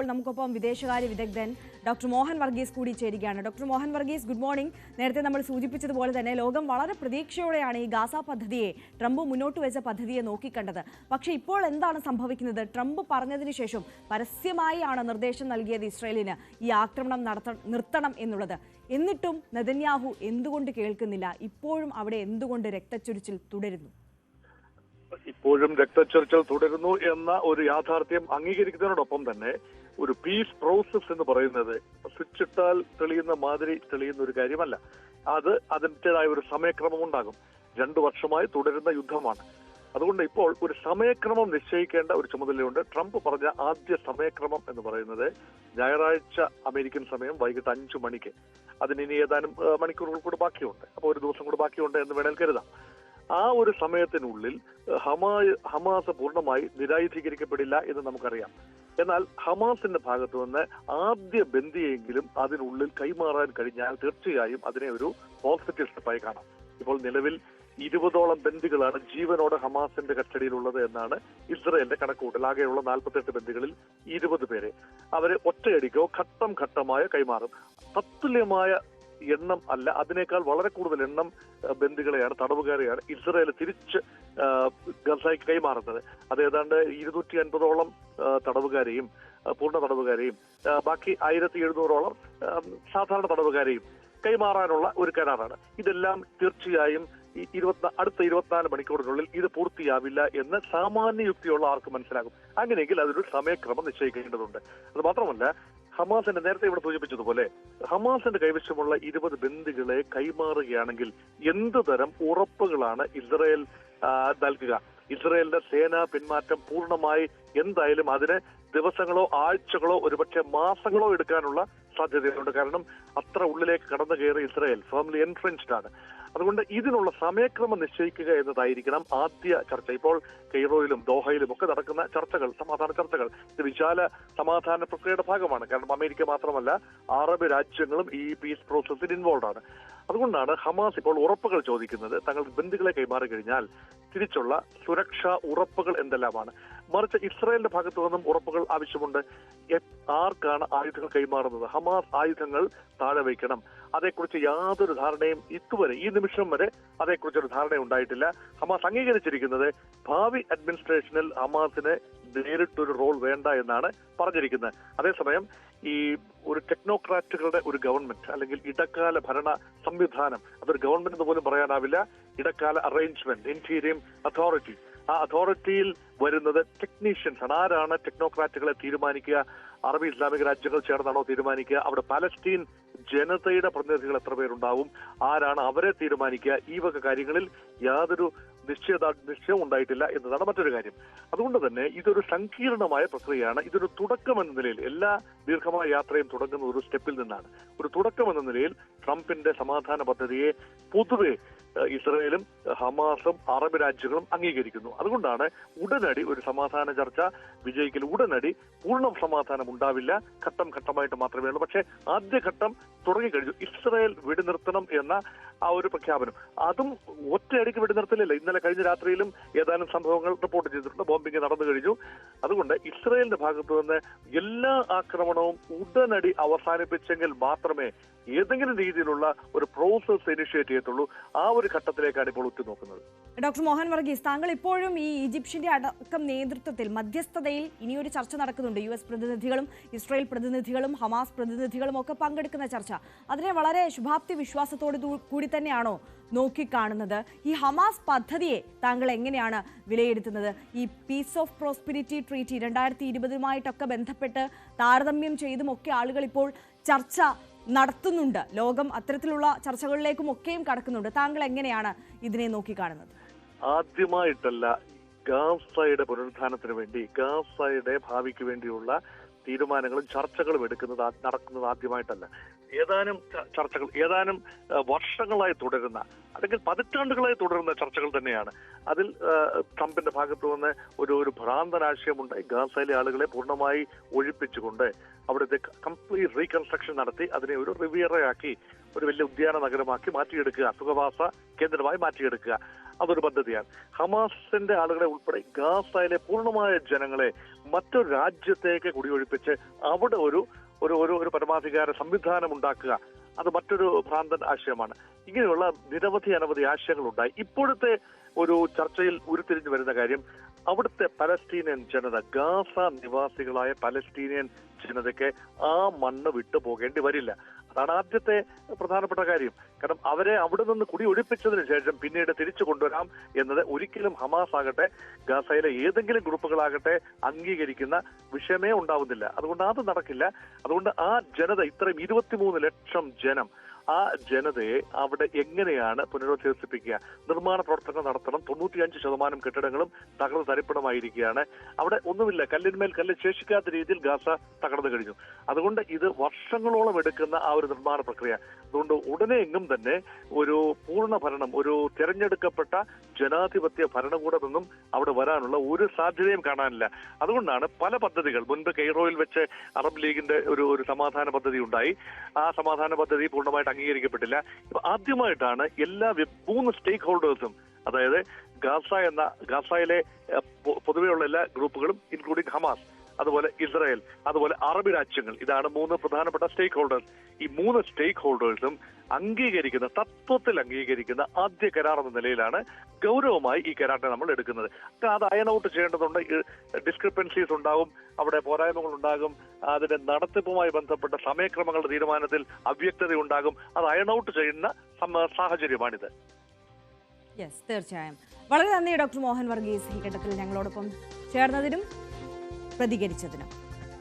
ഇപ്പോൾ നമുക്കൊപ്പം വിദേശകാര്യ വിദഗ്ധൻ ഡോക്ടർ മോഹൻ വർഗീസ് കൂടി ചേരുകയാണ്. Doctor Mohan Varghese good morning നേരത്തെ നമ്മൾ സൂചിപ്പിച്ചതുപോലെ തന്നെ ലോകം വളരെ പ്രതീക്ഷയോടെയാണ് ഈ ഗാസ പദ്ധതിയെ ട്രംപ് മുന്നോട്ട് വെച്ച പദ്ധതിയെ നോക്കിക്കണ്ടത്. പക്ഷേ ഇപ്പോൾ എന്താണ് സംഭവിക്കുന്നത്? ട്രംപ് പറഞ്ഞതിന് ശേഷം പരസ്യമായി ആണ് നിർദ്ദേശം നൽകിയത് ഇസ്രയേലിന് ഈ ആക്രമണം നടത്ത നിർത്തണം എന്നുള്ളത്. എന്നിട്ടും നെതന്യാഹു എന്തുകൊണ്ട് കേൾക്കുന്നില്ല? ഇപ്പോഴും അവിടെ എന്തുകൊണ്ട് രക്തച്ചൊരിച്ചിൽ തുടരുന്നു? ഇപ്പോഴും രക്തച്ചൊരിച്ചൽ തുടരുന്നു എന്ന ഒരു യാഥാർത്ഥ്യം അംഗീകരിക്കുന്നതിനോടൊപ്പം തന്നെ ഒരു പീസ് പ്രോസസ് എന്ന് പറയുന്നത് സ്വിച്ച് ഇട്ടാൽ തെളിയുന്ന മാതിരി തെളിയുന്ന ഒരു കാര്യമല്ല. അത് അതിന്റെതായ ഒരു സമയക്രമം ഉണ്ടാകും. രണ്ടു വർഷമായി തുടരുന്ന യുദ്ധമാണ്. അതുകൊണ്ട് ഇപ്പോൾ ഒരു സമയക്രമം നിശ്ചയിക്കേണ്ട ഒരു ചുമതലയുണ്ട്. ട്രംപ് പറഞ്ഞ ആദ്യ സമയക്രമം എന്ന് പറയുന്നത് ഞായറാഴ്ച അമേരിക്കൻ സമയം വൈകിട്ട് അഞ്ചു മണിക്ക്. അതിന് ഇനി ഏതാനും മണിക്കൂറുകൾ കൂടെ ബാക്കിയുണ്ട്. അപ്പോൾ ഒരു ദിവസം കൂടെ ബാക്കിയുണ്ട് എന്ന് വേണേൽ കരുതാം. ആ ഒരു സമയത്തിനുള്ളിൽ ഹമാ ഹമാസ് പൂർണമായി നിരായുധീകരിക്കപ്പെടില്ല എന്ന് നമുക്കറിയാം. എന്നാൽ ഹമാസിന്റെ ഭാഗത്തു നിന്ന് ആദ്യ ബന്ധിയെങ്കിലും അതിനുള്ളിൽ കൈമാറാൻ കഴിഞ്ഞാൽ തീർച്ചയായും അതിനെ ഒരു പോസിറ്റീവ് സ്റ്റെപ്പായി കാണാം. ഇപ്പോൾ നിലവിൽ ഇരുപതോളം ബന്ദികളാണ് ജീവനോടെ ഹമാസിന്റെ കസ്റ്റഡിയിലുള്ളത് എന്നാണ് ഇസ്രയേലിന്റെ കണക്കുകൂട്ടൽ. ആകെയുള്ള നാൽപ്പത്തെട്ട് ബന്ദികളിൽ ഇരുപത് പേരെ അവരെ ഒറ്റയടിക്കോ ഘട്ടം ഘട്ടമായ കൈമാറും. തത്തുല്യമായ എണ്ണം അല്ല അതിനേക്കാൾ വളരെ കൂടുതൽ എണ്ണം ബന്ധുക്കളെയാണ് തടവുകാരെയാണ് ഇസ്രയേൽ തിരിച്ച് ഗസായി കൈമാറുന്നത്. അത് ഏതാണ്ട് ഇരുന്നൂറ്റി അൻപതോളം തടവുകാരെയും പൂർണ തടവുകാരെയും ബാക്കി ആയിരത്തി എഴുന്നൂറോളം സാധാരണ തടവുകാരെയും കൈമാറാനുള്ള ഒരു കരാറാണ്. ഇതെല്ലാം തീർച്ചയായും ഇരുപത്തി അടുത്ത ഇരുപത്തിനാല് മണിക്കൂറിനുള്ളിൽ ഇത് പൂർത്തിയാവില്ല എന്ന് സാമാന്യ യുക്തിയുള്ള ആർക്ക് മനസ്സിലാകും. അങ്ങനെയെങ്കിൽ അതൊരു സമയക്രമം നിശ്ചയിക്കേണ്ടതുണ്ട്. അത് മാത്രമല്ല ഹമാസിന്റെ നേരത്തെ ഇവിടെ സൂചിപ്പിച്ചതുപോലെ ഹമാസിന്റെ കൈവശമുള്ള ഇരുപത് ബന്ദികളെ കൈമാറുകയാണെങ്കിൽ എന്ത് തരം ഉറപ്പുകളാണ് ഇസ്രയേൽ നൽകുക? ഇസ്രയേലിന്റെ സേനാ പിന്മാറ്റം പൂർണമായി എന്തായാലും അതിന് ദിവസങ്ങളോ ആഴ്ചകളോ ഒരുപക്ഷെ മാസങ്ങളോ എടുക്കാനുള്ള സാധ്യതയുണ്ട്. കാരണം അത്ര ഉള്ളിലേക്ക് കടന്നു കയറി ഇസ്രയേൽ ഫേമിലി എൻട്രൻസ്ഡ് ആണ്. അതുകൊണ്ട് ഇതിനുള്ള സമയക്രമം നിശ്ചയിക്കുക എന്നതായിരിക്കണം ആദ്യ ചർച്ച. ഇപ്പോൾ കെയ്റോയിലും ദോഹയിലും ഒക്കെ നടക്കുന്ന ചർച്ചകൾ സമാധാന ചർച്ചകൾ. ഇത് വിശാല സമാധാന പ്രക്രിയയുടെ ഭാഗമാണ്. കാരണം അമേരിക്ക മാത്രമല്ല അറബ് രാജ്യങ്ങളും ഈ പീസ് പ്രോസസ്സിൽ ഇൻവോൾവ് ആണ്. അതുകൊണ്ടാണ് ഹമാസ് ഇപ്പോൾ ഉറപ്പുകൾ ചോദിക്കുന്നത്. തങ്ങൾ ബന്ധുക്കളെ കൈമാറി കഴിഞ്ഞാൽ തിരിച്ചുള്ള സുരക്ഷാ ഉറപ്പുകൾ എന്തെല്ലാമാണ്? മറിച്ച് ഇസ്രായേലിന്റെ ഭാഗത്തു നിന്നും ഉറപ്പുകൾ ആവശ്യമുണ്ട്. ആർക്കാണ് ആയുധങ്ങൾ കൈമാറുന്നത്? ഹമാസ് ആയുധങ്ങൾ താഴെ വയ്ക്കണം. അതേക്കുറിച്ച് യാതൊരു ധാരണയും ഇതുവരെ ഈ നിമിഷം വരെ അതേക്കുറിച്ച് ഒരു ധാരണ ഉണ്ടായിട്ടില്ല. ഹമാസ് അംഗീകരിച്ചിരിക്കുന്നത് ഭാവി അഡ്മിനിസ്ട്രേഷനിൽ ഹമാസിന് നേരിട്ടൊരു റോൾ വേണ്ട എന്നാണ് പറഞ്ഞിരിക്കുന്നത്. അതേസമയം ഈ ഒരു ടെക്നോക്രാറ്റുകളുടെ ഒരു ഗവൺമെന്റ് അല്ലെങ്കിൽ ഇടക്കാല ഭരണ സംവിധാനം അതൊരു ഗവൺമെന്റ് എന്ന് പോലും പറയാനാവില്ല. ഇടക്കാല അറേഞ്ച്മെന്റ് ഇന്റീരിയം അതോറിറ്റി ആ അതോറിറ്റിയിൽ വരുന്നത് ടെക്നീഷ്യൻസ് ആണ്. ആരാണ് ടെക്നോക്രാറ്റുകളെ തീരുമാനിക്കുക? അറബി ഇസ്ലാമിക രാജ്യങ്ങൾ ചേർന്നാണോ തീരുമാനിക്കുക? അവിടെ പലസ്തീൻ ജനതയുടെ പ്രതിനിധികൾ എത്ര പേരുണ്ടാവും? ആരാണ് അവരെ തീരുമാനിക്കുക? ഈ വക കാര്യങ്ങളിൽ യാതൊരു നിശ്ചയത നിശ്ചയം ഉണ്ടായിട്ടില്ല എന്നതാണ് മറ്റൊരു കാര്യം. അതുകൊണ്ട് തന്നെ ഇതൊരു സങ്കീർണമായ പ്രക്രിയയാണ്. ഇതൊരു തുടക്കം എന്ന നിലയിൽ എല്ലാ ദീർഘമായ യാത്രയും തുടങ്ങുന്ന ഒരു സ്റ്റെപ്പിൽ നിന്നാണ്. ഒരു തുടക്കം എന്ന നിലയിൽ ട്രംപിന്റെ സമാധാന പദ്ധതിയെ പൊതുവെ ഇസ്രയേലും ഹമാസും അറബ് രാജ്യങ്ങളും അംഗീകരിക്കുന്നു. അതുകൊണ്ടാണ് ഉടനടി ഒരു സമാധാന ചർച്ച വിജയിക്കൽ ഉടനടി പൂർണ സമാധാനം ഉണ്ടാവില്ല. ഘട്ടം ഘട്ടമായിട്ട് മാത്രമേ ഉള്ളൂ. പക്ഷേ ആദ്യഘട്ടം തുടങ്ങിക്കഴിഞ്ഞു. ഇസ്രയേൽ വെടിനിർത്തണം എന്ന ആ ഒരു പ്രഖ്യാപനം. അതും ഒറ്റയടിക്ക് വെടിനിർത്തലില്ല. ഇന്നലെ കഴിഞ്ഞ രാത്രിയിലും ഏതാനും സംഭവങ്ങൾ റിപ്പോർട്ട് ചെയ്തിട്ടുണ്ട്. ബോംബിംഗ് നടന്നു കഴിഞ്ഞു. അതുകൊണ്ട് ഇസ്രയേലിന്റെ ഭാഗത്തു നിന്ന് എല്ലാ ആക്രമണവും ഉടനടി അവസാനിപ്പിച്ചെങ്കിൽ മാത്രമേ ഏതെങ്കിലും രീതിയിലുള്ള ഒരു പ്രോസസ് ഇനിഷ്യേറ്റ് ചെയ്യത്തുള്ളൂ. ആ ഒരു ഘട്ടത്തിലേക്കാണ് ഇപ്പോൾ ഉറ്റുനോക്കുന്നത് ഡോക്ടർ മോഹൻ വർഗീസ് താങ്കൾ ഇപ്പോഴും ഈ ഈജിപ്ഷ്യന്റെ അടക്കം നേതൃത്വത്തിൽ മധ്യസ്ഥതയിൽ ഇനിയൊരു ചർച്ച നടക്കുന്നുണ്ട്. യു എസ് പ്രതിനിധികളും ഇസ്രായേൽ പ്രതിനിധികളും ഹമാസ് പ്രതിനിധികളും ഒക്കെ പങ്കെടുക്കുന്ന ചർച്ച. അതിനെ വളരെ ശുഭാപ്തി വിശ്വാസത്തോടു കൂടി തന്നെയാണോ നോക്കിക്കാണുന്നത്? ഈ ഹമാസ് പദ്ധതിയെ താങ്കൾ എങ്ങനെയാണ് വിലയിരുത്തുന്നത്? ഈ പീസ് ഓഫ് പ്രോസ്പിരിറ്റി ട്രീറ്റി രണ്ടായിരത്തി ഇരുപതുമായിട്ടൊക്കെ ബന്ധപ്പെട്ട് താരതമ്യം ചെയ്തും ഒക്കെ ആളുകൾ ഇപ്പോൾ ചർച്ച നടത്തുന്നുണ്ട്. ലോകം അത്തരത്തിലുള്ള ചർച്ചകളിലേക്കും ഒക്കെയും കടക്കുന്നുണ്ട്. താങ്കൾ എങ്ങനെയാണ് ഇതിനെ നോക്കി നോക്കിക്കാണുന്നത്? ആദ്യമായിട്ടല്ല ഗാസയുടെ പുനരുദ്ധാനത്തിന് വേണ്ടി ഗാസയുടെ ഭാവിക്ക് വേണ്ടിയുള്ള തീരുമാനങ്ങളും ചർച്ചകളും എടുക്കുന്നത് നടക്കുന്നത് ആദ്യമായിട്ടല്ല. ഏതാനും ചർച്ചകൾ ഏതാനും വർഷങ്ങളായി തുടരുന്ന അല്ലെങ്കിൽ പതിറ്റാണ്ടുകളായി തുടരുന്ന ചർച്ചകൾ തന്നെയാണ്. അതിൽ ട്രംപിന്റെ ഭാഗത്തു നിന്ന് ഒരു ഒരു ഭ്രാന്തനാശയമുണ്ടായി ഗാസയിലെ ആളുകളെ പൂർണമായി ഒഴിപ്പിച്ചുകൊണ്ട് അവിടുത്തെ കംപ്ലീറ്റ് റീകൺസ്ട്രക്ഷൻ നടത്തി അതിനെ ഒരു റിവിയറയാക്കി ഒരു വലിയ ഉദ്യാന നഗരമാക്കി മാറ്റിയെടുക്കുക. സുഖവാസ കേന്ദ്രമായി മാറ്റിയെടുക്കുക. അതൊരു പദ്ധതിയാണ്. ഹമാസിന്റെ ആളുകളെ ഉൾപ്പെടെ ഗാസയിലെ പൂർണമായ ജനങ്ങളെ മറ്റൊരു രാജ്യത്തേക്ക് കുടിയൊഴിപ്പിച്ച് അവിടെ ഒരു ഒരു ഒരു ഒരു പരമാധികാര സംവിധാനം ഉണ്ടാക്കുക. അത് മറ്റൊരു ഭ്രാന്തൻ ആശയമാണ്. ഇങ്ങനെയുള്ള നിരവധി അനവധി ആശയങ്ങൾ ഉണ്ടായി ഇപ്പോഴത്തെ ഒരു ചർച്ചയിൽ ഉരുത്തിരിഞ്ഞു വരുന്ന കാര്യം അവിടുത്തെ പലസ്തീനിയൻ ജനത ഗാസ നിവാസികളായ പലസ്തീനിയൻ ജനതയ്ക്ക് ആ മണ്ണ് വിട്ടു പോകേണ്ടി വരില്ല. അതാണ് ആദ്യത്തെ പ്രധാനപ്പെട്ട കാര്യം. കാരണം അവരെ അവിടെ നിന്ന് കുടി ഒഴിപ്പിച്ചതിന് ശേഷം പിന്നീട് തിരിച്ചു കൊണ്ടുവരാം എന്നത് ഒരിക്കലും ഹമാസ് ആകട്ടെ ഗാസയിലെ ഏതെങ്കിലും ഗ്രൂപ്പുകളാകട്ടെ അംഗീകരിക്കുന്ന വിഷയമേ ഉണ്ടാവുന്നില്ല. അതുകൊണ്ട് അത് നടക്കില്ല. അതുകൊണ്ട് ആ ജനത ഇത്രയും ഇരുപത്തിമൂന്ന് ലക്ഷം ജനം ആ ജനതയെ അവിടെ എങ്ങനെയാണ് പുനരധിവസിപ്പിക്കുക നിർമ്മാണ പ്രവർത്തനങ്ങൾ നടത്തണം. തൊണ്ണൂറ്റിയഞ്ച് ശതമാനം കെട്ടിടങ്ങളും തകർന്ന് തരിപ്പണമായിരിക്കുകയാണ്. അവിടെ ഒന്നുമില്ല. കല്ലിന്മേൽ കല്ല് ശേഷിക്കാത്ത രീതിയിൽ ഗാസ തകർന്നു കഴിഞ്ഞു. അതുകൊണ്ട് ഇത് വർഷങ്ങളോളം എടുക്കുന്ന ആ ഒരു നിർമ്മാണ പ്രക്രിയ. അതുകൊണ്ട് ഉടനെ എങ്ങും തന്നെ ഒരു പൂർണ ഭരണം ഒരു തിരഞ്ഞെടുക്കപ്പെട്ട ജനാധിപത്യ ഭരണകൂടമെന്നും അവിടെ വരാനുള്ള ഒരു സാധ്യതയും കാണാനില്ല. അതുകൊണ്ടാണ് പല പദ്ധതികൾ. മുൻപ് കെയ്റോയിൽ വെച്ച് അറബ് ലീഗിന്റെ ഒരു ഒരു സമാധാന പദ്ധതി ഉണ്ടായി. ആ സമാധാന പദ്ധതി പൂർണമായിട്ട് അംഗീകരിക്കപ്പെട്ടില്ല. ഇപ്പൊ ആദ്യമായിട്ടാണ് എല്ലാ മൂന്ന് സ്റ്റേക്ക് ഹോൾഡേഴ്സും അതായത് ഗാസ എന്ന ഗാസയിലെ പൊതുവെയുള്ള എല്ലാ ഗ്രൂപ്പുകളും ഇൻക്ലൂഡിംഗ് ഹമാസ് അതുപോലെ ഇസ്രായേൽ അതുപോലെ അറബ് രാജ്യങ്ങൾ. ഇതാണ് മൂന്ന് പ്രധാനപ്പെട്ട സ്റ്റേക്ക് ഹോൾഡേഴ്സ് ഈ മൂന്ന് സ്റ്റേക്ക് ഹോൾഡേഴ്സും അംഗീകരിക്കുന്ന തത്വത്തിൽ അംഗീകരിക്കുന്ന ആദ്യ കരാർ എന്ന നിലയിലാണ് ഗൗരവമായി ഈ കരാറിനെ നമ്മൾ എടുക്കുന്നത്. അത് അയൺ ഔട്ട് ചെയ്യേണ്ടതുണ്ട്. ഡിസ്ക്രിപ്പൻസീസ് ഉണ്ടാകും അവിടെ പോരായ്മകൾ ഉണ്ടാകും അതിന്റെ നടത്തിപ്പുമായി ബന്ധപ്പെട്ട സമയക്രമങ്ങളുടെ തീരുമാനത്തിൽ അവ്യക്തത ഉണ്ടാകും. അത് അയൺ ഔട്ട് ചെയ്യുന്ന സാഹചര്യമാണിത്. യെസ് തീർച്ചയായും. വളരെ നന്ദി ഡോക്ടർ മോഹൻ വർഗീസ്. ഈ ഘട്ടത്തിൽ ഞങ്ങളോടൊപ്പം ചേർന്നതിനും പ്രതികരിച്ചതിനും.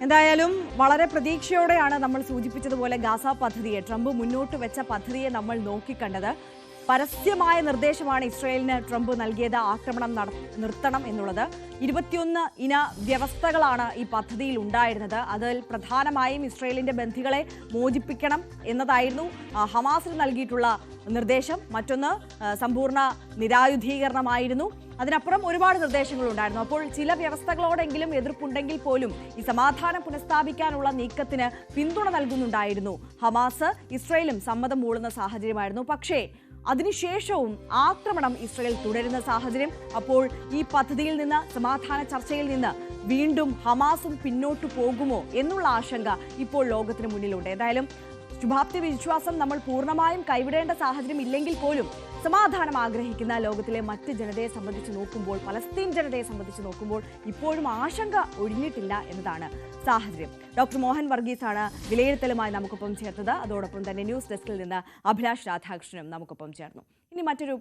എന്തായാലും വളരെ പ്രതീക്ഷയോടെയാണ് നമ്മൾ സൂചിപ്പിച്ചതുപോലെ ഗാസ പദ്ധതിയെ ട്രംപ് മുന്നോട്ട് വെച്ച പദ്ധതിയെ നമ്മൾ നോക്കിക്കണ്ടത്. പരസ്യമായ നിർദ്ദേശമാണ് ഇസ്രയേലിന് ട്രംപ് നൽകിയത് ആക്രമണം നിർത്തണം എന്നുള്ളത്. ഇരുപത്തിയൊന്ന് ഇന വ്യവസ്ഥകളാണ് ഈ പദ്ധതിയിൽ ഉണ്ടായിരുന്നത്. അതിൽ പ്രധാനമായും ഇസ്രയേലിന്റെ ബന്ധികളെ മോചിപ്പിക്കണം എന്നതായിരുന്നു ഹമാസിന് നൽകിയിട്ടുള്ള നിർദ്ദേശം. മറ്റൊന്ന് സമ്പൂർണ നിരായുധീകരണമായിരുന്നു. അതിനപ്പുറം ഒരുപാട് നിർദ്ദേശങ്ങളുണ്ടായിരുന്നു. അപ്പോൾ ചില വ്യവസ്ഥകളോടെങ്കിലും എതിർപ്പുണ്ടെങ്കിൽ പോലും ഈ സമാധാനം പുനഃസ്ഥാപിക്കാനുള്ള നീക്കത്തിന് പിന്തുണ നൽകുന്നുണ്ടായിരുന്നു. ഹമാസ് ഇസ്രയേലും സമ്മതം മൂളുന്ന സാഹചര്യമായിരുന്നു. പക്ഷേ അതിനുശേഷവും ആക്രമണം ഇസ്രയേൽ തുടരുന്ന സാഹചര്യം അപ്പോൾ ഈ പദ്ധതിയിൽ നിന്ന് സമാധാന ചർച്ചയിൽ നിന്ന് വീണ്ടും ഹമാസും പിന്നോട്ടു പോകുമോ എന്നുള്ള ആശങ്ക ഇപ്പോൾ ലോകത്തിന് മുന്നിലുണ്ട്. ഏതായാലും ശുഭാപ്തി വിശ്വാസം നമ്മൾ പൂർണമായും കൈവിടേണ്ട സാഹചര്യം ഇല്ലെങ്കിൽ പോലും സമാധാനം ആഗ്രഹിക്കുന്ന ലോകത്തിലെ മറ്റ് ജനതയെ സംബന്ധിച്ച് നോക്കുമ്പോൾ പലസ്തീൻ ജനതയെ സംബന്ധിച്ച് നോക്കുമ്പോൾ ഇപ്പോഴും ആശങ്ക ഒഴിഞ്ഞിട്ടില്ല എന്നതാണ് സാഹചര്യം. ഡോക്ടർ മോഹൻ വർഗീസാണ് വിലയിരുത്തലുമായി നമുക്കൊപ്പം ചേർത്തത്. അതോടൊപ്പം തന്നെ ന്യൂസ് ഡെസ്കിൽ നിന്ന് അഭിലാഷ് രാധാകൃഷ്ണനും നമുക്കൊപ്പം ചേർന്നു. ഇനി മറ്റൊരു